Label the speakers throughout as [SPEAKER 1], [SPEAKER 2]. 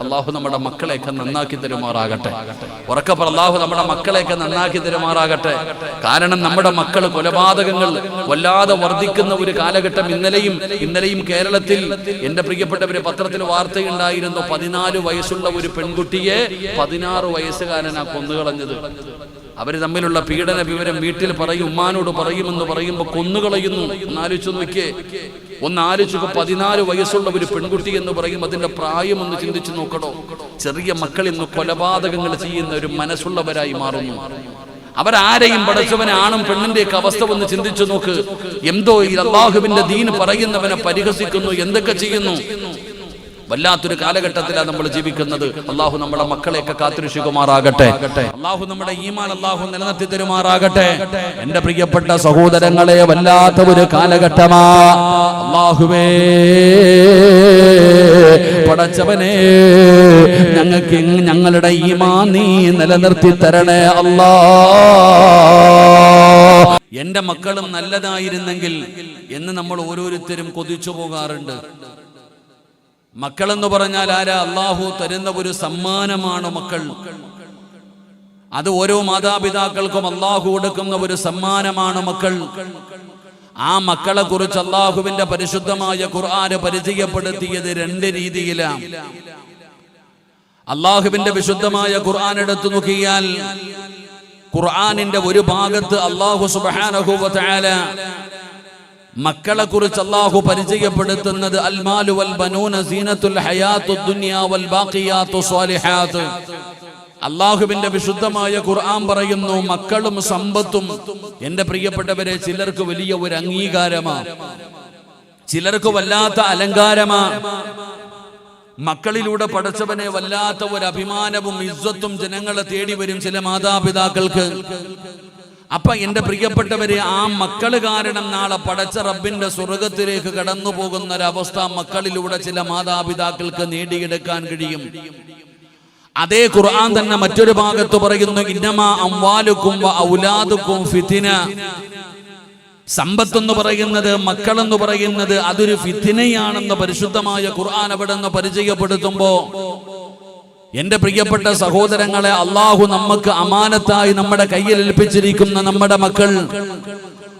[SPEAKER 1] അള്ളാഹു നമ്മുടെ മക്കളെയൊക്കെ നന്നാക്കി തരുമാറാകട്ടെ. ഉറക്കപ്പർ അള്ളാഹു നമ്മുടെ മക്കളെയൊക്കെ നന്നാക്കി തരുമാറാകട്ടെ. കാരണം നമ്മുടെ മക്കൾ കൊലപാതകങ്ങൾ വല്ലാതെ വർദ്ധിക്കുന്ന ഒരു കാലഘട്ടം ഇന്നലെയും ഇന്നലെയും കേരളത്തിൽ എന്റെ പ്രിയപ്പെട്ടവര് പത്രത്തിൽ വാർത്തയുണ്ടായിരുന്നു. പതിനാല് വയസ്സുള്ള ഒരു പെൺകുട്ടിയെ പതിനാറ് വയസ്സുകാരനാ കൊന്നുകളഞ്ഞത്. അവർ തമ്മിലുള്ള പീഡന വിവരം വീട്ടിൽ പറയും ഉമ്മാനോട് പറയുമെന്ന് പറയുമ്പോൾ കൊന്നുകളയുന്നു. ഒന്നാലോചിച്ച് നോക്കിയേ. ഒന്ന് ആലോചിച്ചു പതിനാല് വയസ്സുള്ള ഒരു പെൺകുട്ടി എന്ന് പറയും അതിന്റെ പ്രായം ഒന്ന് ചിന്തിച്ചു നോക്കണോ ചെറിയ മക്കൾ ഇന്ന് കൊലപാതകങ്ങൾ ചെയ്യുന്ന ഒരു മനസ്സുള്ളവരായി മാറുന്നു. അവരാരെയും പടച്ചവനെ ആണും പെണ്ണിന്റെയൊക്കെ അവസ്ഥ ഒന്ന് ചിന്തിച്ചു നോക്ക്. എന്തോ ഈ അള്ളാഹുവിന്റെ ദീൻ പറയുന്നവനെ പരിഹസിക്കുന്നു എന്തൊക്കെ ചെയ്യുന്നു? വല്ലാത്തൊരു കാലഘട്ടത്തിലാണ് നമ്മൾ ജീവിക്കുന്നത്. അള്ളാഹു നമ്മുടെ മക്കളെയൊക്കെ കാത്തിരക്ഷിക്കുമാറാകട്ടെ അള്ളാഹു നമ്മുടെ ഈമാൻ അള്ളാഹു നിലനിർത്തി തരുമാറാകട്ടെ. എന്റെ പ്രിയപ്പെട്ട സഹോദരങ്ങളെ വല്ലാത്ത ഒരു കാലഘട്ടമാ. അള്ളാഹുവേ പടച്ചവനെ ഞങ്ങൾക്ക് ഞങ്ങളുടെ ഈമാൻ നീ നിലനിർത്തി തരണേ അല്ലാ. എന്റെ മക്കളും നല്ലതായിരുന്നെങ്കിൽ എന്ന് നമ്മൾ ഓരോരുത്തരും കൊതിച്ചു പോകാറുണ്ട്. മക്കളെന്ന് പറഞ്ഞാൽ ആരാ? അള്ളാഹു തരുന്ന ഒരു സമ്മാനമാണ് മക്കൾ. അത് ഓരോ മാതാപിതാക്കൾക്കും അള്ളാഹു കൊടുക്കുന്ന ഒരു സമ്മാനമാണ് മക്കൾ. ആ മക്കളെ കുറിച്ച് അള്ളാഹുവിന്റെ പരിശുദ്ധമായ ഖുർആന് പരിചയപ്പെടുത്തിയത് രണ്ട് രീതിയിലാണ്. അള്ളാഹുവിന്റെ വിശുദ്ധമായ ഖുർആൻ എടുത്തു നോക്കിയാൽ ഖുർആാനിന്റെ ഒരു ഭാഗത്ത് അള്ളാഹു സുബാനഹുല മക്കളെ കുറിച്ച് അള്ളാഹു പരിചയപ്പെടുത്തുന്നത് അൽമാലു ബനൂന സീനത്തുൽ ഹയാത്തു ദുനിയാ വൽ അള്ളാഹുവിന്റെ വിശുദ്ധമായ ഖുർആൻ പറയുന്നു മക്കളും സമ്പത്തും എന്റെ പ്രിയപ്പെട്ടവരെ ചിലർക്ക് വലിയ ഒരു അംഗീകാരമാണ് ചിലർക്ക് വല്ലാത്ത അലങ്കാരമാണ് മക്കളിലൂടെ പഠിച്ചവനെ വല്ലാത്ത ഒരു അഭിമാനവും ഇസ്സത്തും ജനങ്ങളെ തേടി വരും ചില മാതാപിതാക്കൾക്ക്. അപ്പൊ എന്റെ പ്രിയപ്പെട്ടവരെ ആ മക്കൾ കാരണം നാളെ പടച്ച റബ്ബിന്റെ സ്വർഗത്തിലേക്ക് കടന്നു പോകുന്ന ഒരവസ്ഥ മക്കളിലൂടെ ചില മാതാപിതാക്കൾക്ക് നേടിയെടുക്കാൻ കഴിയും. അതേ ഖുർആൻ തന്നെ മറ്റൊരു ഭാഗത്ത് പറയുന്നു ഇന്നമാ അംവാലുക്കും ഔലാദുക്കും ഫിത്തിന. സമ്പത്ത് എന്ന് പറയുന്നത് മക്കളെന്ന് പറയുന്നത് അതൊരു ഫിത്തിനയാണെന്ന് പരിശുദ്ധമായ ഖുർആൻ അവിടെ നിന്ന് പരിചയപ്പെടുത്തുമ്പോ എന്റെ പ്രിയപ്പെട്ട സഹോദരങ്ങളെ അള്ളാഹു നമുക്ക് അമാനത്തായി നമ്മുടെ കയ്യിൽ ഏൽപ്പിച്ചിരിക്കുന്ന നമ്മുടെ മക്കൾ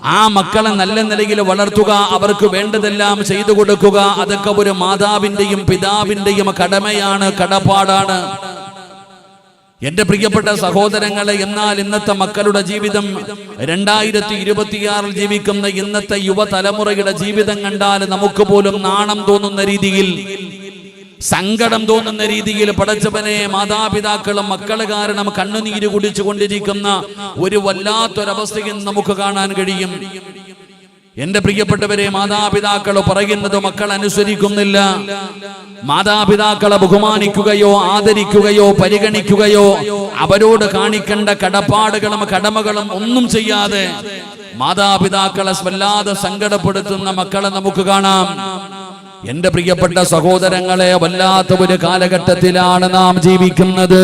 [SPEAKER 1] ആ മക്കളെ നല്ല നിലയിൽ വളർത്തുക അവർക്ക് വേണ്ടതെല്ലാം ചെയ്തു കൊടുക്കുക അതൊക്കെ ഒരു മാതാവിന്റെയും പിതാവിന്റെയും കടമയാണ് കടപ്പാടാണ്. എന്റെ പ്രിയപ്പെട്ട സഹോദരങ്ങളെ എന്നാൽ ഇന്നത്തെ മക്കളുടെ ജീവിതം രണ്ടായിരത്തി ഇരുപത്തിയാറിൽ ജീവിക്കുന്ന ഇന്നത്തെ യുവതലമുറയുടെ ജീവിതം കണ്ടാൽ നമുക്ക് പോലും നാണം തോന്നുന്ന രീതിയിൽ സങ്കടം തോന്നുന്ന രീതിയിൽ പടച്ചവനെ മാതാപിതാക്കളും മക്കൾ കാരണം കണ്ണുനീര് കുടിച്ചു കൊണ്ടിരിക്കുന്ന ഒരു വല്ലാത്തൊരവസ്ഥയും നമുക്ക് കാണാൻ കഴിയും. എന്റെ പ്രിയപ്പെട്ടവരെ മാതാപിതാക്കൾ പറയുന്നത് മക്കൾ അനുസരിക്കുന്നില്ല. മാതാപിതാക്കളെ ബഹുമാനിക്കുകയോ ആദരിക്കുകയോ പരിഗണിക്കുകയോ അവരോട് കാണിക്കേണ്ട കടപ്പാടുകളും കടമകളും ഒന്നും ചെയ്യാതെ മാതാപിതാക്കളെ വല്ലാതെ സങ്കടപ്പെടുത്തുന്ന മക്കളെ നമുക്ക് കാണാം. എന്റെ പ്രിയപ്പെട്ട സഹോദരങ്ങളെ വല്ലാത്ത ഒരു കാലഘട്ടത്തിലാണ് നാം ജീവിക്കുന്നത്.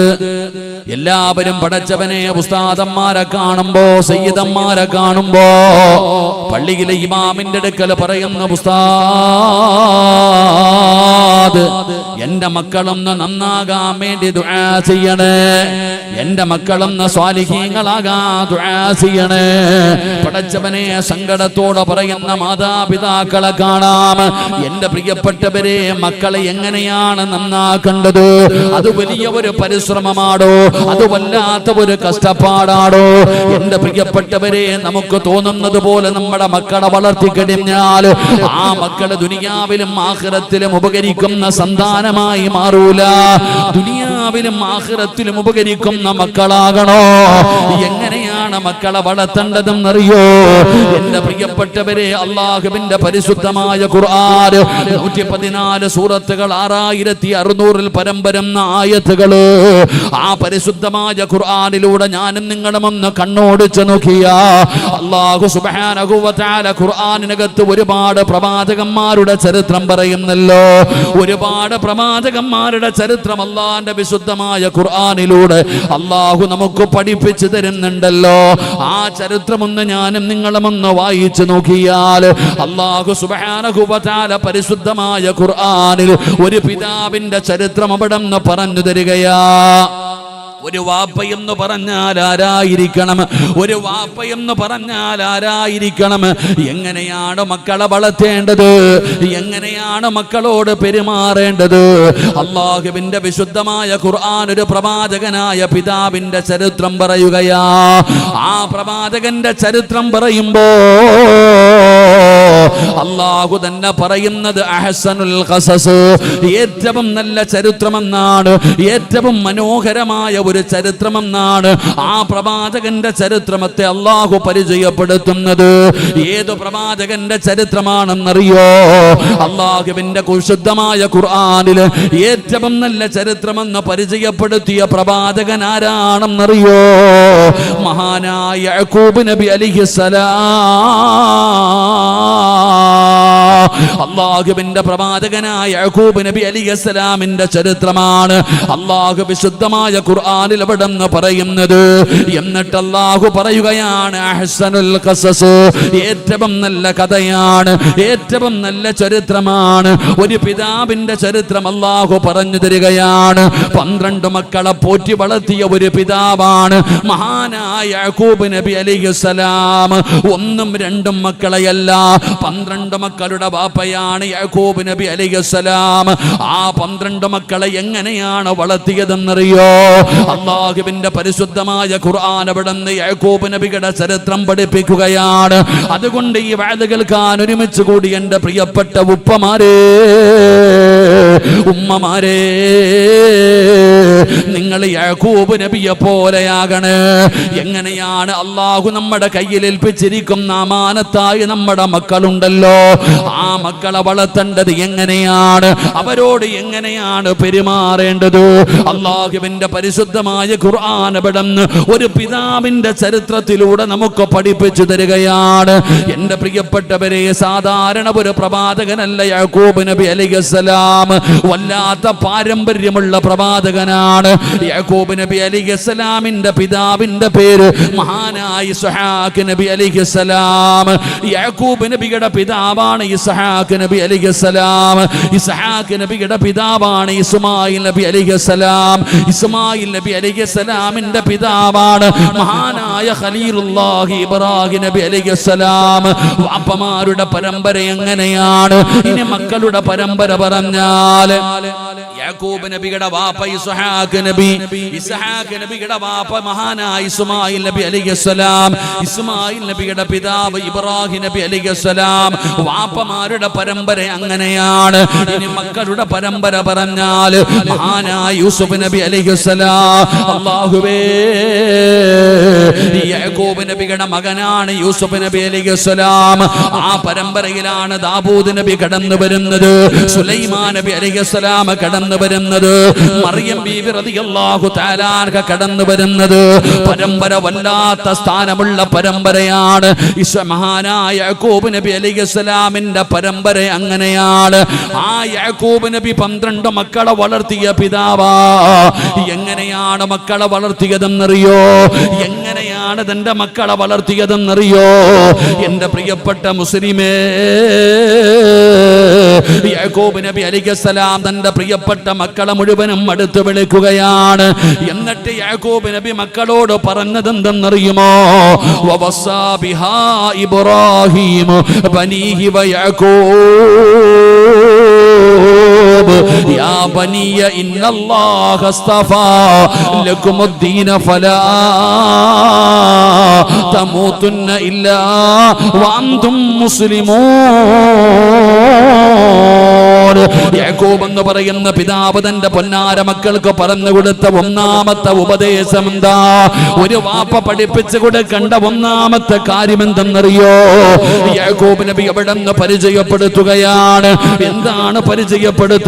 [SPEAKER 1] എല്ലാവരും പടച്ചവനെ ഉസ്താദന്മാരെ കാണുമ്പോ സയ്യിദന്മാരെ കാണുമ്പോ പള്ളിയിലെ ഇമാമിന്റെ അടുക്കൽ പറയുന്ന ഉസ്താദ് എന്റെ മക്കളൊന്ന് നന്നാകാൻ വേണ്ടി ദുആ ചെയ്യണേ. എന്റെ മക്കളൊന്ന് സ്വാലിഹീങ്ങളാകാൻ ദുആ ചെയ്യണേ. പടച്ചവനെ സങ്കടത്തോടെ പറയുന്ന മാതാപിതാക്കളെ കാണാം. എന്റെ പ്രിയപ്പെട്ടവരെ മക്കളെ എങ്ങനെയാണ് നന്നാക്കേണ്ടത്? അത് വലിയ ഒരു പരിശ്രമമാണോ? അത് വല്ലാത്ത ഒരു കഷ്ടപ്പാടാണോ? എന്റെ പ്രിയപ്പെട്ടവരെ നമുക്ക് തോന്നുന്നത് പോലെ നമ്മുടെ മക്കളെ വളർത്തി കഴിഞ്ഞാൽ ആ മക്കളെ ദുനിയാവിലും ആഹ്റത്തിലും ഉപകരിക്കുന്ന സന്താനമായി മാറൂല. ദുനിയാവിലും ആഹ്റത്തിലും ഉപകരിക്കുന്ന മക്കളാകണോ? എങ്ങനെയാണ് മക്കളെ വളർത്തേണ്ടതെന്നറിയോ എന്റെ പ്രിയപ്പെട്ടവരെ അള്ളാഹുവിന്റെ പരിശുദ്ധമായ ഖുർആൻ നൂറ്റി പതിനാല് സൂറത്തുകൾ ആറായിരത്തി അറുന്നൂറിൽ പരമ്പരം ആയത്തുകൾ ആ പരിശുദ്ധമായ ഖുർആാനിലൂടെ ഞാനും നിങ്ങളും ഒന്ന് കണ്ണോടിച്ചു നോക്കിയ അള്ളാഹു സുബാനകുവത്താല ഖുർആാനിനകത്ത് ഒരുപാട് പ്രവാചകന്മാരുടെ ചരിത്രം പറയുന്നല്ലോ. ഒരുപാട് പ്രവാചകന്മാരുടെ ചരിത്രം അള്ളാന്റെ വിശുദ്ധമായ ഖുർആാനിലൂടെ അള്ളാഹു നമുക്ക് പഠിപ്പിച്ചു തരുന്നുണ്ടല്ലോ. ആ ചരിത്രമൊന്ന് ഞാനും നിങ്ങളും ഒന്ന് വായിച്ചു നോക്കിയാൽ അള്ളാഹു സുബാനഹുബാല പരിശുദ്ധമായ ഖുർആാനിൽ ഒരു പിതാവിന്റെ ചരിത്രം അവിടെ പറഞ്ഞു തരികയാ. ഒരു വാപ്പയെന്ന് പറഞ്ഞാൽ ആരായിരിക്കണം? ഒരു വാപ്പയെന്ന് പറഞ്ഞാൽ ആരായിരിക്കണം? എങ്ങനെയാണ് മക്കളെ വളർത്തേണ്ടത്? എങ്ങനെയാണ് മക്കളോട് പെരുമാറേണ്ടത്? അള്ളാഹുവിന്റെ വിശുദ്ധമായ ഖുർആൻ ഒരു പ്രവാചകനായ പിതാവിന്റെ ചരിത്രം പറയുകയാ. ആ പ്രവാചകന്റെ ചരിത്രം പറയുമ്പോ അള്ളാഹു തന്നെ പറയുന്നത് അഹസനുൽ ഏറ്റവും നല്ല ചരിത്രമെന്നാണ്. ഏറ്റവും മനോഹരമായ ഒരു ചരിത്രമെന്നാണ് ആ പ്രവാചകന്റെ ചരിത്രമത്തെ അള്ളാഹു പരിചയപ്പെടുത്തുന്നത്. ഏത് പ്രവാചകന്റെ ചരിത്രമാണെന്നറിയോ? അള്ളാഹുവിന്റെ കുശുദ്ധമായ ഖുർആാനിൽ ഏറ്റവും നല്ല ചരിത്രമെന്ന് പരിചയപ്പെടുത്തിയ പ്രവാചകൻ ആരാണെന്നറിയോ? മഹാനായ യഅ്കൂബ് നബി അലിഹിസലാം ああ。അള്ളാഹുവിന്റെ പ്രവാചകനായ യഹൂബ് നബി അലി അസ്സലാമിന്റെ ചരിത്രമാണ്. അള്ളാഹു വിശുദ്ധമായ ഖുർആാനിൽ എവിടെ പറയുന്നത്? എന്നിട്ട് അള്ളാഹു പറയുകയാണ് അഹ്സനുൽ ഏറ്റവും നല്ല കഥയാണ് ഏറ്റവും നല്ല ചരിത്രമാണ്. ഒരു പിതാവിന്റെ ചരിത്രം അള്ളാഹു പറഞ്ഞു തരികയാണ്. പന്ത്രണ്ട് മക്കളെ പോറ്റി വളർത്തിയ ഒരു പിതാവാണ് മഹാനായ യഹൂബ് നബി അലി അസ്സലാം ഒന്നും രണ്ടും മക്കളെയല്ല പന്ത്രണ്ട് മക്കളുടെ ബാപ്പയാണ് യാക്കൂബ് നബി അലിഹുസലാം ആ പന്ത്രണ്ട് മക്കളെ എങ്ങനെയാണ് വളർത്തിയതെന്നറിയോ? അള്ളാഹുവിന്റെ പരിശുദ്ധമായ ഖുർആൻ അവിടെ നിന്ന് യാക്കൂബ് നബിയുടെ ചരിത്രം പഠിപ്പിക്കുകയാണ്. അതുകൊണ്ട് ഈ വാത് കേൾക്കാൻ ഒരുമിച്ച് കൂടി എന്റെ പ്രിയപ്പെട്ട ഉപ്പമാരേ ഉമ്മമാരേ. നിങ്ങൾ യഹൂബ് നബിയെ പോലെയാകണേ. എങ്ങനെയാണ് അള്ളാഹു നമ്മുടെ കയ്യിൽ ഏൽപ്പിച്ചിരിക്കുന്ന അമാനത്തായി നമ്മുടെ മക്കളുണ്ടല്ലോ. ആ മക്കളെ വളർത്തേണ്ടത് എങ്ങനെയാണ്? അവരോട് എങ്ങനെയാണ് പെരുമാറേണ്ടത്? അള്ളാഹുവിന്റെ പരിശുദ്ധമായ അവിടുന്ന് ഒരു പിതാവിന്റെ ചരിത്രത്തിലൂടെ നമുക്ക് പഠിപ്പിച്ചു തരികയാണ്. എന്റെ പ്രിയപ്പെട്ടവരെ സാധാരണ ഒരു പ്രവാചകനല്ല യാക്കൂബ് നബി അലിഗസലാം വല്ലാത്ത പാരമ്പര്യമുള്ള പ്രവാചകനാണ്. യാക്കൂബ് നബി അലിഗസലാമിന്റെ പിതാവിന്റെ പേര് മഹാനായ സുഹാഖ് നബി അലിഗസലാം യാക്കൂബ് നബിയുടെ പിതാവാണ് ഇസ്ഹാഖ് നബി അലിഗസലാം ഇസ്ഹാഖ് നബിയുടെ പിതാവാണ് ഇസ്മായിൽ നബി അലിഗസലാം ഇസ്മായിൽ നബി അലിഗസലാമിന്റെ പിതാവാണ് മഹാനായ ഖലീലുല്ലാഹി ഇബ്രാഹിം നബി അലിഗസലാം വാപ്പമാരുടെ പരമ്പര എങ്ങനെയാണ്? ഇനി മക്കളുടെ പരമ്പര പറഞ്ഞാൽ യാക്കൂബ് നബിയുടെ വാപ്പ ഇസ്ഹാഖ് നബി. ഇസ്ഹാഖ് നബിയുടെ വാപ്പ മഹാനായ ഇസ്മായിൽ നബി അലൈഹിസ്സലാം ഇസ്മായിൽ നബിയുടെ പിതാവ് ഇബ്രാഹിം നബി അലൈഹിസ്സലാം വാപ്പമാരുടെ പരമ്പര അങ്ങനെയാണ്. ഇനി മക്കളുടെ പരമ്പര പറഞ്ഞാൽ മഹാനായ യൂസുഫ് നബി അലൈഹിസ്സലാം അള്ളാഹുവേ യാക്കൂബ് നബിയുടെ മകനാണ് യൂസുഫ് നബി അലൈഹിസ്സലാം ആ പരമ്പരയിലാണ് ദാബൂദ് നബി കടന്നു വരുന്നത് സുലൈമാൻ നബി അലൈഹിസ്സലാം കടന്നു വരുന്നത് മറിയം ബീബി റളിയല്ലാഹു തആലാൻഹ കടന്നു വരുന്നത് പരമ്പര വല്ലാത്ത സ്ഥാനമുള്ള പരമ്പരയാണ്. ഇസ്വ മഹാനായ യാക്കൂബ് നബി അലിഗസലാമിന്റെ പരമ്പര അങ്ങനെയാണ്. ആ യാക്കൂബ് നബി പന്ത്രണ്ട് മക്കളെ വളർത്തിയ പിതാവാ. എങ്ങനെയാണ് മക്കളെ വളർത്തിയതെന്നറിയോ? എങ്ങനെയാണ് തന്റെ മക്കളെ വളർത്തിയതെന്നറിയോ? എന്റെ പ്രിയപ്പെട്ട മുസ്ലിമേ യാക്കൂബ് നബി അലിഖലാം തന്റെ പ്രിയപ്പെട്ട മക്കളെ മുഴുവനും അടുത്ത് വിളിക്കുകയാണ്. എന്നിട്ട് യാക്കൂബ് നബി മക്കളോട് പറഞ്ഞതെന്തെന്നറിയുമോ ഇബ്രാഹിം ബനീഹി യാക്കൂബ് യാ ബനിയ ഇന്നല്ലാഹ അസ്തഫാ ലകുമുദ്ദീന ഫലാ. തമൂതുന്ന ഇല്ലാ വഅൻതും മുസ്ലിമൂൻ. യാക്കോബ് പറയുന്ന പിതാവ് തന്റെ പൊന്നാര മക്കൾക്ക് പറഞ്ഞു കൊടുത്ത ഒന്നാമത്തെ ഉപദേശം എന്താ? ഒരു വാപ്പ പഠിപ്പിച്ചു കൊടുക്കേണ്ട ഒന്നാമത്തെ കാര്യം എന്തെന്നറിയോ യാക്കോബ് നബി എവിടെ നിന്ന് പരിചയപ്പെടുത്തുകയാണ്? എന്താണ് പരിചയപ്പെടുത്തുക?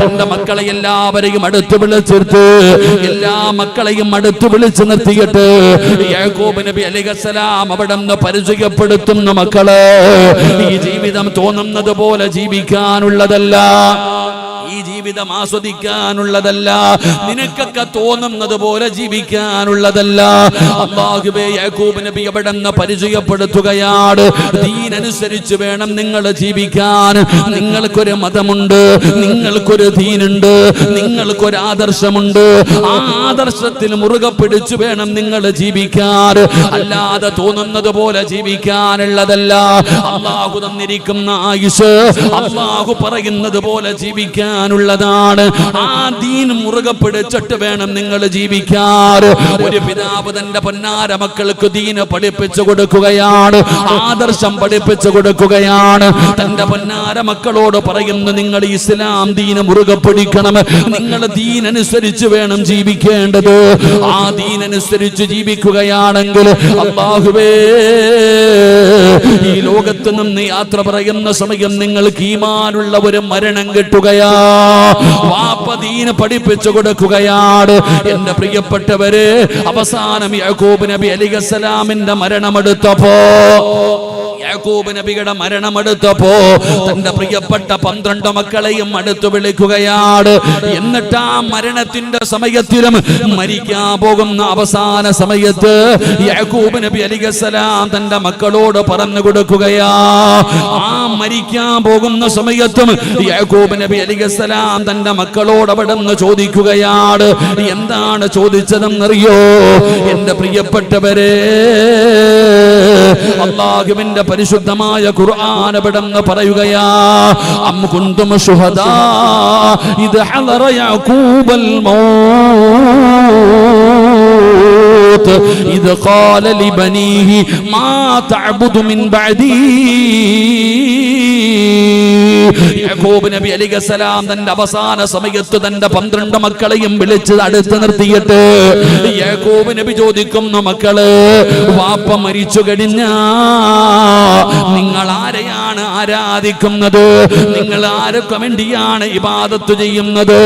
[SPEAKER 1] തന്റെ മക്കളെ എല്ലാവരെയും അടുത്ത് വിളിച്ചിട്ട് എല്ലാ മക്കളെയും അടുത്ത് വിളിച്ചു നിർത്തിയിട്ട് യാക്കോബ് നബി അലിഖസലാം അവിടെ നിന്ന് പരിചയപ്പെടുത്തുന്ന മക്കൾ. ഈ ജീവിതം തോന്നുന്നത് പോലെ ജീവിക്കാനുള്ളതല്ല. ഈ ജീവിതം ആസ്വദിക്കാനുള്ളതല്ല. നിനക്കൊക്കെ തോന്നുന്നത് പോലെ ജീവിക്കാനുള്ളതല്ല അള്ളാഹുബേ നബി പരിചയപ്പെടുത്തുകയാണ്. ദീനനുസരിച്ച് വേണം നിങ്ങൾ ജീവിക്കാൻ. നിങ്ങൾക്കൊരു മതമുണ്ട് നിങ്ങൾക്കൊരു ദീനുണ്ട് നിങ്ങൾക്കൊരു ആദർശമുണ്ട്. ആ ആദർശത്തിൽ മുറുകെ പിടിച്ചു വേണം നിങ്ങൾ ജീവിക്കാൻ. അല്ലാതെ തോന്നുന്നത് പോലെ ജീവിക്കാനുള്ളതല്ല. അള്ളാഹു തന്നിരിക്കുന്ന ആയുസ് അള്ളാഹു പറയുന്നത് പോലെ ജീവിക്കാനുള്ളതാണ് ആ ദീൻ മുറുകെ പിടിച്ചിട്ട് വേണം നിങ്ങൾ ജീവിക്കാൻ ഒരു പിതാവ് തന്റെ പൊന്നാര മക്കൾക്ക് ദീന് പഠിപ്പിച്ചു കൊടുക്കുകയാണ്. ആദർശം പഠിപ്പിച്ചു കൊടുക്കുകയാണ്. തന്റെ പൊന്നാര മക്കളോട് പറയുന്നു നിങ്ങൾ ഇസ്ലാം ദീന് മുറുകെ പിടിക്കണം. നിങ്ങൾ ദീനനുസരിച്ച് വേണം ജീവിക്കേണ്ടത്. ആ ദീനനുസരിച്ച് ജീവിക്കുകയാണെങ്കിൽ അള്ളാഹുവേ ഈ ലോകത്ത് നിന്ന് യാത്ര പറയുന്ന സമയം നിങ്ങൾക്ക് ഈമാനുള്ള ഒരു മരണം കിട്ടുകയാ വാപ്പ പഠിപ്പിച്ചു കൊടുക്കുകയാണ്. എന്റെ പ്രിയപ്പെട്ടവര് അവസാനം യാക്കൂബ് നബി അലിഗസലാമിന്റെ മരണമെടുത്തപ്പോ യാക്കൂബ് നബിയുടെ മരണം എടുത്തപ്പോ തന്റെ പ്രിയപ്പെട്ട പന്ത്രണ്ട് മക്കളെയും അടുത്തു വിളിക്കുകയാണ് എന്നിട്ട് ആ മരണത്തിന്റെ സമയത്തിലും മരിക്കാൻ പോകുന്ന അവസാന സമയത്ത് യാക്കൂബ് നബി അലിഗസലാം തന്റെ മക്കളോട് പറഞ്ഞു കൊടുക്കുകയാ. ആ മരിക്കാൻ പോകുന്ന സമയത്തും യാക്കൂബ് നബി അലിഗസലാം തന്റെ മക്കളോട് അവിടെ നിന്ന് ചോദിക്കുകയാണ് എന്താണ് ചോദിച്ചതെന്നറിയോ? എന്റെ പ്രിയപ്പെട്ടവരെ അള്ളാഹുവിന്റെ പരിശുദ്ധമായ ഖുർആൻ അവിടെന്ന് പറയുകയാ അം കുന്തും ശുഹദാ ഇത് ഹളറ യാക്കൂബൽ മൗത്ത് إذ قال لبنيه ما تعبد من بعدي യാക്കൂബ് നബി അലിഗസലാം തന്റെ അവസാന സമയത്ത് തന്റെ പന്ത്രണ്ട് മക്കളെയും വിളിച്ച് അടുത്ത് നിർത്തിയിട്ട് യാക്കൂബ് നബി ചോദിക്കുന്നു മക്കൾ വാപ്പ മരിച്ചു കഴിഞ്ഞ നിങ്ങൾ ആരെയാണ് ആരാധിക്കുന്നത്. നിങ്ങൾ ആരൊക്കെ വേണ്ടിയാണ് ഇബാദത്ത് ചെയ്യുന്നത്?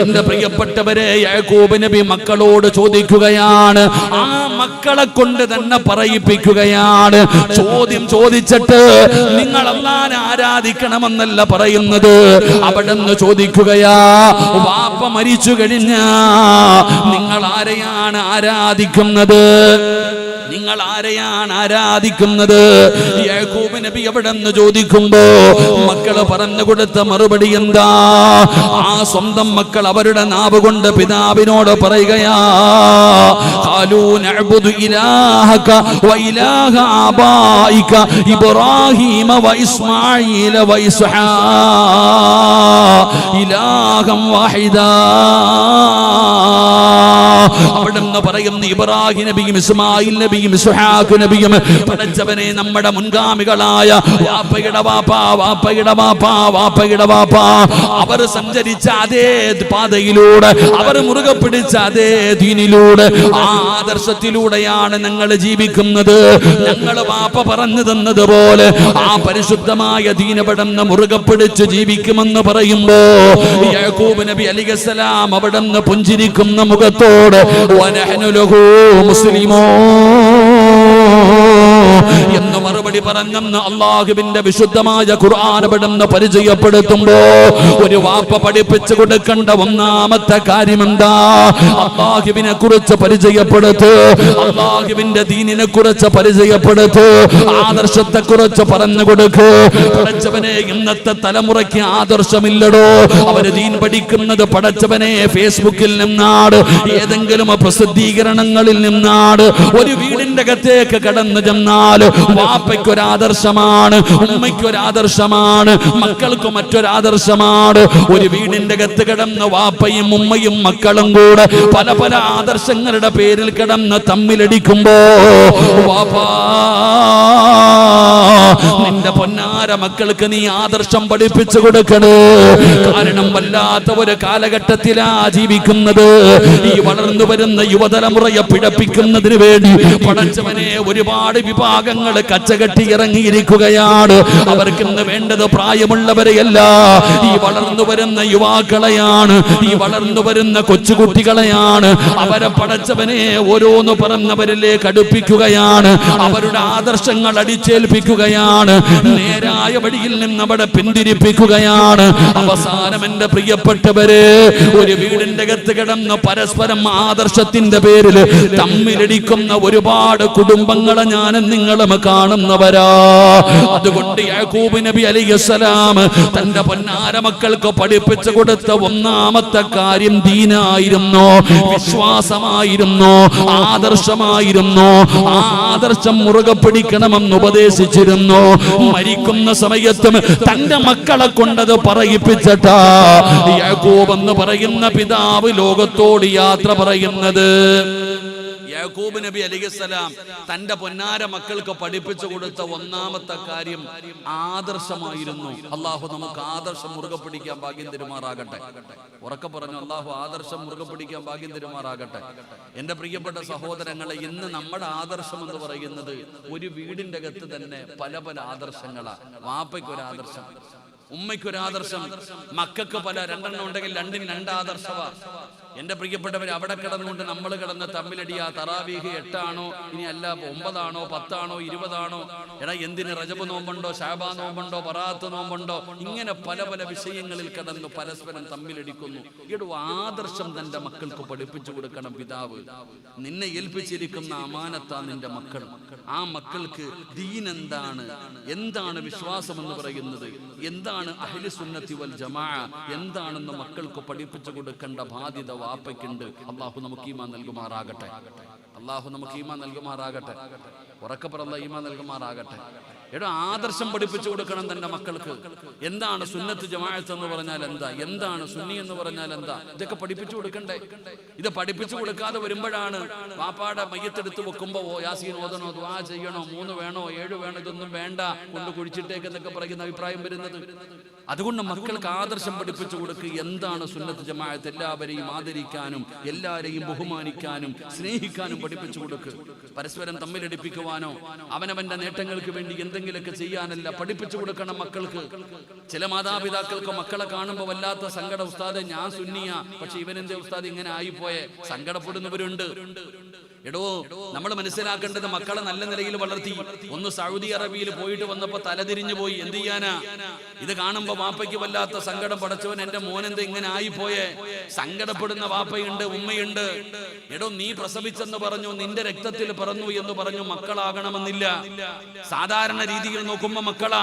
[SPEAKER 1] എന്റെ പ്രിയപ്പെട്ടവരെ യാക്കൂബ് നബി മക്കളോട് ചോദിക്കുകയാണ്. ആ മക്കളെ കൊണ്ട് തന്നെ പറയിപ്പിക്കുകയാണ്. ചോദ്യം ചോദിച്ചിട്ട് നിങ്ങൾ അള്ളാനെ ആരാധിക്കണമെന്നല്ല പറയുന്നത്. അവിടെ നിന്ന് ചോദിക്കുകയാ വാപ്പ മരിച്ചു കഴിഞ്ഞ നിങ്ങൾ ആരെയാണ് ആരാധിക്കുന്നത്? നിങ്ങൾ ആരെയാണ് ആരാധിക്കുന്നത്? യാക്കൂബ് നബി എവിടെ നിന്ന് ചോദിക്കുമ്പോ മക്കൾ പറഞ്ഞു കൊടുത്ത മറുപടി എന്താ? ആ സ്വന്തം മക്കൾ അവരുടെ നാവ് കൊണ്ട് പിതാവിനോട് പറയുകയാ ഇബ്രാഹീമ അവിടുന്ന് പറയുന്ന ഇബ്രാഹിം നബിയും ഇസ്മായിൽ നബിയും ഇസ്ഹാഖ് നബിയും പടച്ചവനെ നമ്മുടെ മുൻഗാമികളായ വാപ്പയുടെ വാപ്പ വാപ്പയുടെ വാപ്പ വാപ്പയുടെ വാപ്പ. അവർ സഞ്ചരിച്ച അതേ പാതയിലൂടെ അവർ മുറുകെ പിടിച്ച അതേ ദീനിലൂടെ ആ ആദർശത്തിലൂടെയാണ് ഞങ്ങൾ ജീവിക്കുന്നത്. ഞങ്ങൾ വാപ്പ പറഞ്ഞു തന്നതുപോലെ ആ പരിശുദ്ധമായ ദീനപടന്ന് മുറുകെ പിടിച്ച് ജീവിക്കുമെന്ന് പറയുമ്പോ യാക്കൂബ് നബി അലിഗസലാം അവിടെ നിന്ന് പുഞ്ചിരിക്കുന്ന മുഖത്തോട് വനഹ്നു ലഹു മുസ്ലിമോ എന്ന് മറുപടി പറഞ്ഞെന്ന് അള്ളാഹുവിന്റെ വിശുദ്ധമായ ഖുർആാനപെടുന്ന് പരിചയപ്പെടുത്തുമ്പോ ഒരു വാപ്പ പഠിപ്പിച്ചു കൊടുക്കേണ്ട ഒന്നാമത്തെ കാര്യം എന്താ അള്ളാഹുവിനെ കുറിച്ച് പരിചയപ്പെടുത്തു അള്ളാഹുവിന്റെ ദീനിനെ കുറിച്ച് പരിചയപ്പെടുത്തു ആദർശത്തെ കുറിച്ച് പറഞ്ഞു കൊടുക്ക്. പഠിച്ചവനെ ഇന്നത്തെ തലമുറയ്ക്ക് ആദർശമില്ലടോ. അവർ ദീൻ പഠിക്കുന്നത് പടച്ചവനെ ഫേസ്ബുക്കിൽ നിന്നാണ് ഏതെങ്കിലും പ്രസിദ്ധീകരണങ്ങളിൽ നിന്നാണ്. ഒരു വീടിന്റെ അകത്തേക്ക് കടന്നു ചെന്നാൽ വാപ്പയ്ക്ക് ഒരു ആദർശമാണ് ഉമ്മയ്ക്ക് ഒരു ആദർശമാണ് മക്കൾക്ക് മറ്റൊരു ആദർശമാണ് ഒരു വീടിന്റെ അകത്ത് കിടന്ന് വാപ്പയും ഉമ്മയും മക്കളും കൂടെ പല പല ആദർശങ്ങളുടെ പേരിൽ കിടന്ന് തമ്മിലടിക്കുമ്പോ നിന്റെ പൊന്നാര മക്കൾക്ക് നീ ആദർശം പഠിപ്പിച്ചു കൊടുക്കണേ. കാരണം വല്ലാത്ത ഒരു കാലഘട്ടത്തിലാ ജീവിക്കുന്നത്. ഈ വളർന്നു വരുന്ന യുവതലമുറയെ പിഴപ്പിക്കുന്നതിന് വേണ്ടി പടച്ചവനെ ഒരുപാട് വിഭാഗങ്ങൾ കച്ചകെട്ടി ഇറങ്ങിയിരിക്കുകയാണ് അവർക്ക് ഇന്ന് വേണ്ടത് പ്രായമുള്ളവരെയല്ല. ഈ വളർന്നു വരുന്ന യുവാക്കളെയാണ്. ഈ വളർന്നു വരുന്ന കൊച്ചുകുട്ടികളെയാണ്. അവരെ പടച്ചവനെ ഓരോന്ന് പറഞ്ഞവരിലേക്ക് അടുപ്പിക്കുകയാണ്. അവരുടെ ആദർശങ്ങൾ അടിച്ചേൽപ്പിക്കുകയാണ്. നേരായ വഴിയിൽ നിന്ന് അവിടെ പിന്തിരിപ്പിക്കുകയാണ്. അവസാനം എന്റെ പ്രിയപ്പെട്ടവര് ഒരു വീടിന്റെ അകത്ത് കിടന്ന് പരസ്പരം ആദർശത്തിന്റെ പേരിൽ തമ്മിലടിക്കുന്ന ഒരുപാട് കുടുംബങ്ങളെ ഞാനും നിങ്ങളും കാണുന്നവരാ അതുകൊണ്ട് യാക്കൂബ് നബി അലിസ്സലാം തന്റെ പൊന്നാര മക്കൾക്ക് പഠിപ്പിച്ചു കൊടുത്ത ഒന്നാമത്തെ കാര്യം ദീനായിരുന്നു. വിശ്വാസമായിരുന്നു. ആദർശമായിരുന്നു. ആ ആദർശം മുറുകെ പിടിക്കണമെന്ന് ഉപദേശിച്ചിരുന്നു. മരിക്കുന്ന സമയത്തും തന്റെ മക്കളെ കൊണ്ടത് പറയിപ്പിച്ചിട്ടാ. യാക്കൂബ് എന്ന് പറയുന്ന പിതാവ് ലോകത്തോട് യാത്ര പറയുന്നത് യാക്കൂബ് നബി അലിഹിസ്സലാം തന്റെ പൊന്നാര മക്കൾക്ക് പഠിപ്പിച്ചു കൊടുത്ത ഒന്നാമത്തെ കാര്യം ആദർശമായിരുന്നു. അള്ളാഹു നമുക്ക് ആദർശം മുറുകെ പിടിക്കാൻ ഭാഗ്യം തരുമാറാകട്ടെ. ഉറക്കെ പറഞ്ഞു അള്ളാഹു ആദർശം മുറുകെ പിടിക്കാൻ ഭാഗ്യം തരുമാറാകട്ടെ. എന്റെ പ്രിയപ്പെട്ട സഹോദരങ്ങളെ ഇന്ന് നമ്മുടെ ആദർശം എന്ന് പറയുന്നത് ഒരു വീടിന്റെ അകത്ത് തന്നെ പല പല ആദർശങ്ങളാ. വാപ്പയ്ക്ക് ഒരു ആദർശം ഉമ്മയ്ക്ക് ഒരു ആദർശം മക്കൾക്ക് പല രണ്ടെണ്ണം ഉണ്ടെങ്കിൽ രണ്ടിന് രണ്ട് ആദർശവാ. എന്റെ പ്രിയപ്പെട്ടവർ അവിടെ കിടന്നുകൊണ്ട് നമ്മൾ കിടന്ന് തമ്മിലടിയ തറാവീഹ് എട്ടാണോ ഇനി അല്ല ഒമ്പതാണോ പത്താണോ ഇരുപതാണോ? എടാ എന്തിന് റജബ് നോമ്പുണ്ടോ ഷാബാ നോമ്പുണ്ടോ പറാത്ത് നോമ്പുണ്ടോ? ഇങ്ങനെ പല പല വിഷയങ്ങളിൽ കിടന്ന് പരസ്പരം തമ്മിലടിക്കുന്നു. ഇടു ആദർശം തന്റെ മക്കൾക്ക് പഠിപ്പിച്ചു കൊടുക്കണം പിതാവ്. നിന്നെ ഏൽപ്പിച്ചിരിക്കുന്ന അമാനത്താ നിന്റെ മക്കൾ. ആ മക്കൾക്ക് ദീൻ എന്താണ് എന്താണ് വിശ്വാസം എന്ന് പറയുന്നത്? എന്താണ് അഹ്ലി സുന്നത്തി വൽ ജമാ എന്താണെന്ന് മക്കൾക്ക് പഠിപ്പിച്ചു കൊടുക്കേണ്ട ബാധ്യത വാപ്പയ്ക്കുണ്ട്. അള്ളാഹു നമുക്ക് ഈമാൻ നൽകുമാറാകട്ടെ. അള്ളാഹു നമുക്ക് ഈമാൻ നൽകുമാറാകട്ടെ. ഉറക്കപ്പുറല്ല ഈമാൻ നൽകുമാറാകട്ടെ. എടോ ആദർശം പഠിപ്പിച്ചു കൊടുക്കണം തന്റെ മക്കൾക്ക്. എന്താണ് സുന്നത്ത് ജമാഅത്ത് എന്ന് പറഞ്ഞാൽ എന്താ? എന്താണ് സുന്നി എന്ന് പറഞ്ഞാൽ എന്താ? ഇതൊക്കെ പഠിപ്പിച്ചു കൊടുക്കണ്ടേ? ഇത് പഠിപ്പിച്ചു കൊടുക്കാതെ വരുമ്പോഴാണ് പാപ്പാടെ മയ്യത്തെടുത്ത് വെക്കുമ്പോ യാസീൻ ഓതണോ ദ്വാ ചെയ്യണോ മൂന്ന് വേണോ ഏഴ് വേണോ ഇതൊന്നും വേണ്ട കൊണ്ട് കുഴിച്ചിട്ടേക്ക് എന്നൊക്കെ പറയുന്ന അഭിപ്രായം വരുന്നത്. അതുകൊണ്ട് മക്കൾക്ക് ആദർശം പഠിപ്പിച്ചു കൊടുക്കുക എന്താണ് സുന്നത്ത് ജമാഅത്ത് എല്ലാവരെയും ആദരിക്കാനും എല്ലാവരെയും ബഹുമാനിക്കാനും സ്നേഹിക്കാനും പഠിപ്പിച്ചു കൊടുക്കുക പരസ്പരം തമ്മിലടിപ്പിക്കുവാനോ അവനവന്റെ നേട്ടങ്ങൾക്ക് വേണ്ടി എന്തെങ്കിലുമൊക്കെ ചെയ്യാനല്ല പഠിപ്പിച്ചു കൊടുക്കണം മക്കൾക്ക്. ചില മാതാപിതാക്കൾക്ക് മക്കളെ കാണുമ്പോൾ വല്ലാത്ത സങ്കട ഉസ്താദെ ഞാൻ സുന്നിയ. പക്ഷെ ഇവനെന്റെ ഉസ്താദ് ഇങ്ങനെ ആയിപ്പോയെ. സങ്കടപ്പെടുന്നവരുണ്ട്. എടോ നമ്മൾ മനസ്സിലാക്കേണ്ടത് മക്കളെ നല്ല നിലയിൽ വളർത്തി. ഒന്ന് സൗദി അറേബ്യയിൽ പോയിട്ട് വന്നപ്പോ തലതിരിഞ്ഞു പോയി. എന്ത് ചെയ്യാനാ? ഇത് കാണുമ്പോ വാപ്പയ്ക്ക് വല്ലാത്ത സങ്കടം പടച്ചവൻ എന്റെ മോനെന്ത് ഇങ്ങനെ ആയിപ്പോയേ. സങ്കടപ്പെടുന്ന വാപ്പയുണ്ട് ഉമ്മയുണ്ട്. എടോ നീ പ്രസവിച്ചെന്ന് പറഞ്ഞു നിന്റെ രക്തത്തിൽ പിറന്നു എന്ന് പറഞ്ഞു മക്കളാകണമെന്നില്ല. സാധാരണ രീതിയിൽ നോക്കുമ്പോ മക്കളാ.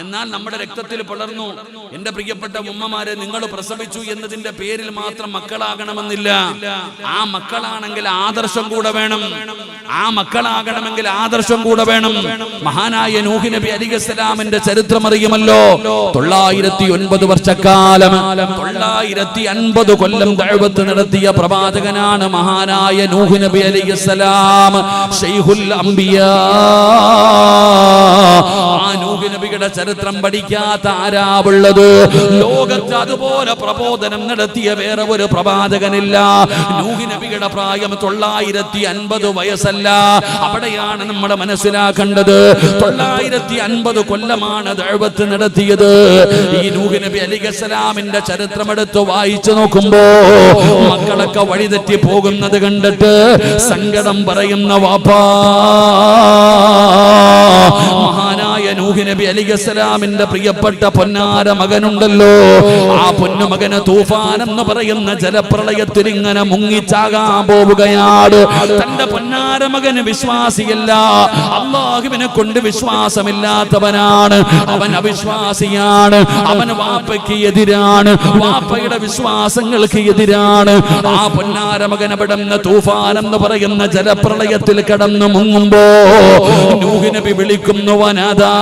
[SPEAKER 1] എന്നാൽ നമ്മുടെ രക്തത്തിൽ പിളർന്നു. എന്റെ പ്രിയപ്പെട്ട ഉമ്മമാരെ നിങ്ങൾ പ്രസവിച്ചു എന്നതിന്റെ പേരിൽ മാത്രം മക്കളാകണമെന്നില്ല. ആ മക്കളാണെങ്കിൽ ആദർശം കൂടെ വേണം. ആ മക്കളാകണമെങ്കിൽ ആദർശം കൂടെ വേണം. മഹാനായ നൂഹി നബി അലിഖലാമിന്റെ ചരിത്രം അറിയുമല്ലോ. തൊള്ളായിരത്തി ഒൻപത് വർഷക്കാലം തൊള്ളായിരത്തി അൻപത് കൊല്ലം കഴിവത്ത് നടത്തിയ പ്രവാചകനാണ് മഹാനായ നൂഹി നബി അലിഖലാം ഷെയ്ഹുൽ അംബിയാ. ആ നൂഹ് നബിയുടെ ചരിത്രം പഠിക്കാത്ത ആരാവുള്ളത്? ലോകത്ത് അതുപോലെ പ്രബോധനം നടത്തിയ വേറെ ഒരു പ്രവാചകനില്ല. നൂഹ് നബിയുടെ പ്രായം തൊള്ളായിരത്തി അൻപത് വയസ്സല്ല. അവിടെയാണ് നമ്മൾ മനസ്സിലാക്കേണ്ടത്. തൊള്ളായിരത്തി അൻപത് കൊല്ലമാണ് ദഴവത്ത് നടത്തിയത്. ഈ നൂഹ് നബി അലിഖലാമിന്റെ ചരിത്രം എടുത്ത് വായിച്ചു നോക്കുമ്പോ മക്കളൊക്കെ വഴിതെറ്റി പോകുന്നത് കണ്ടിട്ട് സങ്കടം പറയുന്ന വാപ്പാ നൂഹ് നബി അലിഖലാമിന്റെ പ്രിയപ്പെട്ട പൊന്നാര മകനുണ്ടല്ലോ. ആ പൊന്നുമകന് തൂഫാൻ എന്ന് പറയുന്ന ജലപ്രളയത്തിൽ ഇങ്ങനെ മുങ്ങിച്ചാകാൻ പോവുകയാണ്. തന്റെ പൊന്നാര മകന് വിശ്വാസിയല്ല. അള്ളാഹുവിനെ കൊണ്ട് വിശ്വാസമില്ലാത്തവനാണ്. അവൻ അവിശ്വാസിയാണ്. അവൻ വാപ്പയ്ക്ക് എതിരാണ്. വാപ്പയുടെ വിശ്വാസങ്ങൾക്ക് എതിരാണ്. ആ പൊന്നാര മകൻ പെടുന്ന തൂഫാൻ എന്ന് പറയുന്ന ജലപ്രളയത്തിൽ കടന്നു മുങ്ങുമ്പോ നൂഹ് നബി വിളിക്കുന്നു വനതാ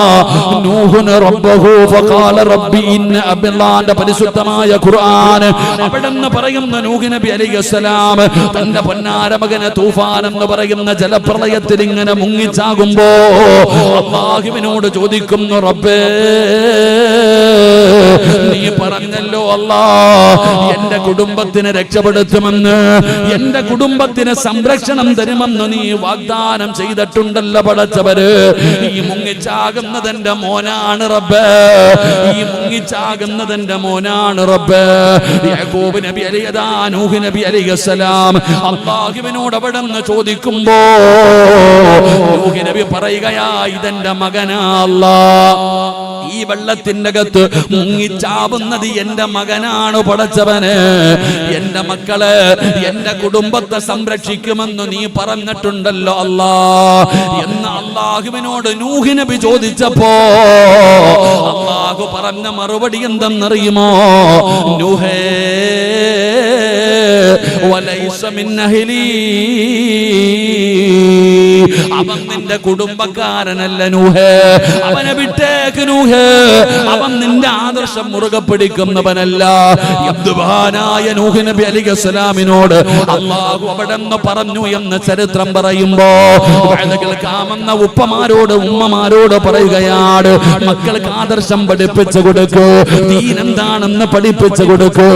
[SPEAKER 1] നൂഹുന് റബ്ബഹു ഫഖാല റബ്ബി ഇന്ന അബ്ദുല്ലാന്റെ പരിശുദ്ധമായ ഖുർആൻ. അവിടെന്ന് പറയുന്ന നൂഹ് നബി അലൈഹിസ്സലാം തന്റെ പൊന്നാര മകനെ തൂഫാൻ എന്ന് പറയുന്ന ജലപ്രളയത്തിൽ ഇങ്ങനെ മുങ്ങിച്ചാകുമ്പോ അള്ളാഹുവിനോട് ചോദിക്കുന്നു റബ്ബേ നീ പറഞ്ഞല്ലോ അല്ലാ എന്റെ കുടുംബത്തിനെ രക്ഷപ്പെടുത്തുമെന്ന് എന്റെ കുടുംബത്തിന് സംരക്ഷണം തരുമെന്ന് നീ വാഗ്ദാനം ചെയ്തിട്ടുണ്ടല്ലോ പടച്ചവര്. ഈ മുങ്ങിച്ചാകുന്നത് എന്റെ മോനാണ് റബ്ബ്. ഈ മുങ്ങിച്ചാകുന്നതെന്റെ മോനാണ് റബ്ബ്. യാക്കൂബ് നബി അലിയതാ നൂഹ് നബി അലിഹസലാം അള്ളാഹുവിനോട് അവിടെ നിന്ന് ചോദിക്കുമ്പോ നൂഹ് നബി പറയുകയാ ഇതെന്റെ മകനാ അല്ലാ. ഈ വെള്ളത്തിന്റെ അകത്ത് മുങ്ങിച്ചാവുന്നത് എന്റെ മകനാണ് പടച്ചവന്. എന്റെ മക്കൾ എന്റെ കുടുംബത്തെ സംരക്ഷിക്കുമെന്ന് നീ പറഞ്ഞിട്ടുണ്ടല്ലോ അല്ലാ. എന്ന് അള്ളാഹുവിനോട് നൂഹ് നബി ചോദിച്ചപ്പോ അള്ളാഹു പറഞ്ഞ മറുപടി എന്തെന്നറിയുമോ? നൂഹേ അവൻ നിന്റെ കുടുംബക്കാരനല്ല നൂഹേ. അവനെ വിട്ടേക്ക് നൂഹേ. അവൻ നിന്റെ ആദർശം മുറുകെ പിടിക്കുന്നവനല്ല. യബ്ദുബാനായ നൂഹ് നബി അലൈഹി സ്വലാമിനോട് അള്ളാഹു പറഞ്ഞു എന്ന് ചരിത്രം പറയുമ്പോ കേൾക്കാമെന്ന ഉപ്പമാരോട് ഉമ്മമാരോട് പറയുകയാണ് മക്കൾക്ക് ആദർശം പഠിപ്പിച്ചു കൊടുക്കൂ ദീൻ എന്താണെന്ന് പഠിപ്പിച്ചു കൊടുക്കൂ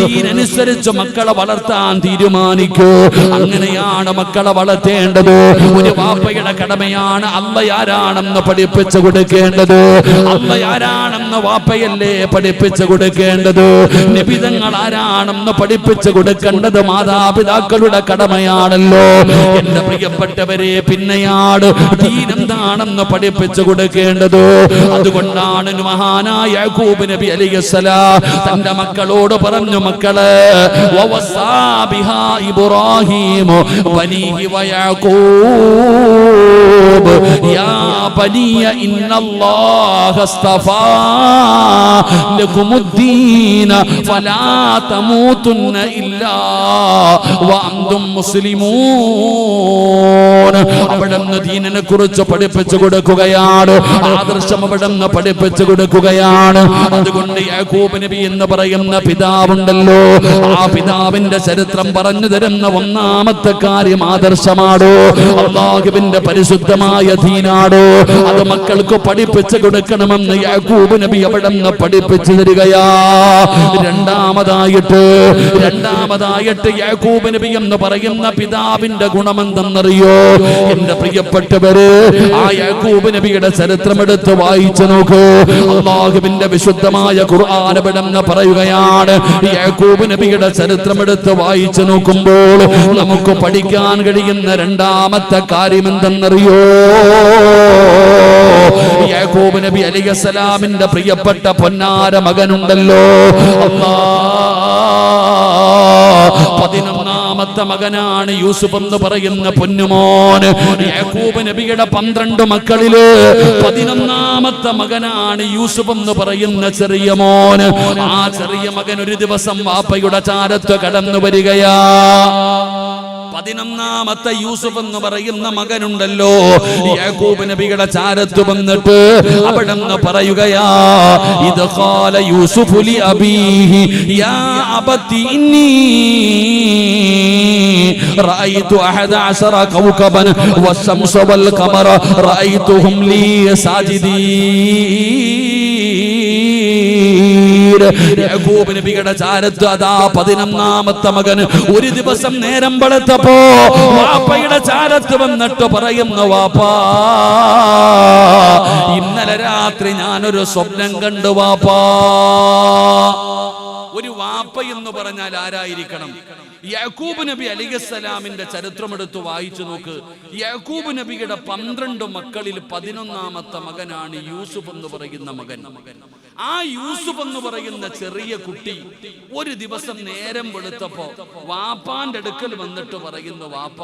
[SPEAKER 1] ദീനനുസരിച്ച് മക്കളെ വളർത്താൻ തീരുമാനിക്കൂ. അങ്ങനെയാണ് മക്കളെ വളർത്തേണ്ടത്. ഒരു വാപ്പയുടെ കടമയാണ് അല്ല ആരാണെന്ന് പഠിപ്പിച്ചു കൊടുക്കേണ്ടത്. അല്ല ആരാണെന്ന് വാപ്പയല്ലേ പഠിപ്പിച്ചു കൊടുക്കേണ്ടത്. നിബിതങ്ങൾ ആരാണെന്ന് പഠിപ്പിച്ചു കൊടുക്കേണ്ടത് മാതാപിതാക്കളുടെ കടമയാണല്ലോ. എന്റെ പ്രിയപ്പെട്ടവരെ പിന്നെയാണ് ദീൻ എന്താണെന്ന് പഠിപ്പിച്ചു കൊടുക്കേണ്ടത്. അതുകൊണ്ടാണ് മഹാനായ യാക്കൂബ് നബി അലിയസ്സലാം തന്റെ മക്കളോട് പറഞ്ഞു മക്കളെ വവസാ ബിഹാ വയാക്കൂബ് യാ ബനിയ ഇന്നല്ലാഹ അസ്തഫാ ലകുമുദ്ദീന ഫലാ തമൂതുന്ന ഇല്ലാ വഅന്തും മുസ്ലിമൂൻ അവിടുന്ന് ദീനനെ കുറിച്ച് പഠിപ്പിച്ചു കൊടുക്കുകയാണ്. ആദർശം അവിടുന്ന് പഠിപ്പിച്ചു കൊടുക്കുകയാണ്. അതുകൊണ്ട് യാക്കൂബ് നബി എന്ന് പറയുന്ന പിതാവുണ്ടല്ലോ. ആ പിതാവിന്റെ ചരിത്രം പറഞ്ഞു തരുന്ന ഒന്നാമത്തെ കാര്യം ആദർശമാണോ. അള്ളാഹുവിന്റെ പരിശുദ്ധമായ ദീനാടോ അത് മക്കൾക്ക് പഠിപ്പിച്ചു കൊടുക്കണമെന്ന് യാക്കൂബ് നബി അവിടെ നിന്ന് പഠിപ്പിച്ചു തരികയാ. രണ്ടാമതായിട്ട് രണ്ടാമതായിട്ട് യാക്കൂബ് നബി എന്ന് പറയുന്ന പിതാവിന്റെ ഗുണമെന്തെന്നറിയോ? എന്റെ പ്രിയപ്പെട്ടവര് ആ യാക്കൂബ് നബിയുടെ ചരിത്രം എടുത്ത് വായിച്ചു നോക്കൂ. അള്ളാഹുവിന്റെ വിശുദ്ധമായ ഖുർആാനപടം പറയുകയാണ്. യാക്കൂബ് നബിയുടെ ചരിത്രം എടുത്ത് വായിച്ചു നോക്കുമ്പോൾ നമുക്ക് പഠിക്കാൻ കഴിയുന്ന രണ്ടാമത്തെ കാര്യം എന്തെന്നറിയോ യാക്കൂബ് നബി അലിഗസലാമിന്റെ പ്രിയപ്പെട്ട പൊന്നാര മകനുണ്ടല്ലോ. പതിനൊന്നാമത്തെ മകനാണ് യൂസുഫ് എന്ന് പറയുന്ന പൊന്നുമോന് യാക്കൂബ് നബിയുടെ പന്ത്രണ്ട് മക്കളിൽ പതിനൊന്നാമത്തെ മകനാണ് യൂസുഫ് എന്ന് പറയുന്ന ചെറിയ മോന് ആ ചെറിയ മകൻ ഒരു ദിവസം വാപ്പയുടെ ചാരത്ത് കടന്നു വരികയാ. പതിനൊന്നാമത്തെ യൂസുഫ് എന്ന് പറയുന്ന മകനുണ്ടല്ലോ യാക്കൂബ് നബിയുടെ ചാരത്ത് വന്നിട്ട് അവിടെ നിന്ന് പറയുകയാ ഇത് കാല യൂസുഫ് ലി അബീഹി യാ അബത്തി ഇന്നി رأيت أحد عشر كوكبا والشمس والقمر رأيتهم لي ساجدين യാക്കൂബ് നബിയുടെ ചാരത്ത് അതാ പതിനൊന്നാമത്തെ മകൻ. ഒരു ദിവസം നേരം വെളുത്തപ്പോ വാപ്പയുടെ ചാരത്ത് വന്നിട്ട് പറയുന്നു വാപ്പാ ഇന്നലെ രാത്രി ഞാനൊരു സ്വപ്നം കണ്ടു വാപ്പാ. ഒരു വാപ്പ എന്ന് പറഞ്ഞാൽ ആരായിരിക്കണം? യാക്കൂബ് നബി അലിഗസ്സലാമിന്റെ ചരിത്രം എടുത്ത് വായിച്ചു നോക്ക്. യാക്കൂബ് നബിയുടെ പന്ത്രണ്ട് മക്കളിൽ പതിനൊന്നാമത്തെ മകനാണ് യൂസുഫ് എന്ന് പറയുന്ന മകൻ. ആ യൂസുഫ് എന്ന് പറയുന്ന ചെറിയ കുട്ടി ഒരു ദിവസം നേരം വെളുത്തപ്പോ വാപ്പാന്റെ അടുക്കൽ വന്നിട്ട് പറയുന്നു വാപ്പ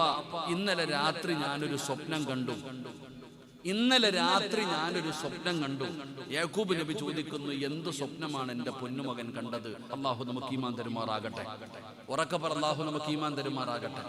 [SPEAKER 1] ഇന്നലെ രാത്രി ഞാനൊരു സ്വപ്നം കണ്ടു. ഇന്നലെ രാത്രി ഞാനൊരു സ്വപ്നം കണ്ടു. യാക്കൂബ് നബി ചോദിക്കുന്നു എന്ത് സ്വപ്നമാണ് എന്റെ പൊന്നുമകൻ കണ്ടത്? അള്ളാഹു നമുക്ക് ഈമാൻ തരുമാറാകട്ടെ. ഉറക്കെ പറ അള്ളാഹു നമുക്ക് ഈമാൻ തരുമാറാകട്ടെ.